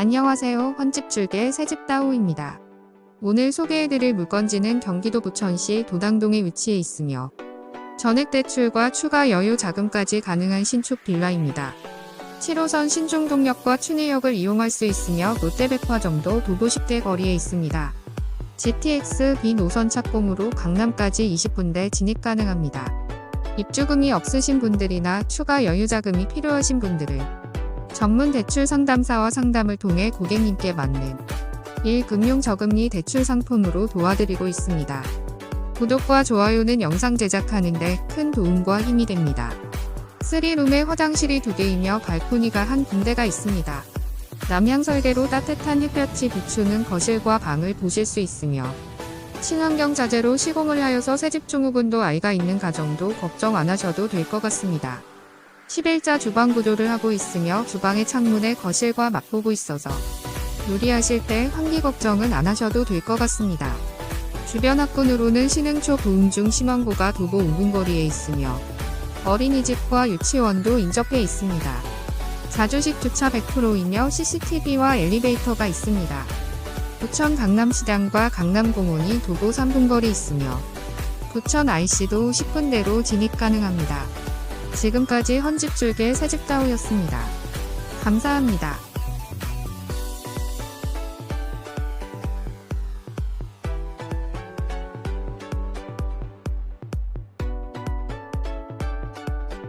안녕하세요. 헌집줄개 새집다오입니다. 오늘 소개해드릴 물건지는 경기도 부천시 도당동에 위치해 있으며 전액 대출과 추가 여유 자금까지 가능한 신축 빌라입니다. 7호선 신중동역과 춘희역을 이용할 수 있으며 롯데백화점도 도보 10대 거리에 있습니다. GTX B 노선 착공으로 강남까지 20분대 진입 가능합니다. 입주금이 없으신 분들이나 추가 여유 자금이 필요하신 분들은 전문 대출 상담사와 상담을 통해 고객님께 맞는 1 금융 저금리 대출 상품으로 도와드리고 있습니다. 구독과 좋아요는 영상 제작하는데 큰 도움과 힘이 됩니다. 3룸에 화장실이 2개이며 발코니가 한 군데가 있습니다. 남향 설계로 따뜻한 햇볕이 비추는 거실과 방을 보실 수 있으며 친환경 자재로 시공을 하여서 새집 증후군도 아이가 있는 가정도 걱정 안 하셔도 될 것 같습니다. 11자 주방 구조를 하고 있으며 주방의 창문에 거실과 맞보고 있어서 요리하실 때 환기 걱정은 안 하셔도 될 것 같습니다. 주변 학군으로는 신흥초 도움중 심원고가 도보 5분 거리에 있으며 어린이집과 유치원도 인접해 있습니다. 자주식 주차 100%이며 CCTV와 엘리베이터가 있습니다. 부천 강남시장과 강남공원이 도보 3분 거리 있으며 부천 IC도 10분대로 진입 가능합니다. 지금까지 헌집줄개 새집다오였습니다. 감사합니다.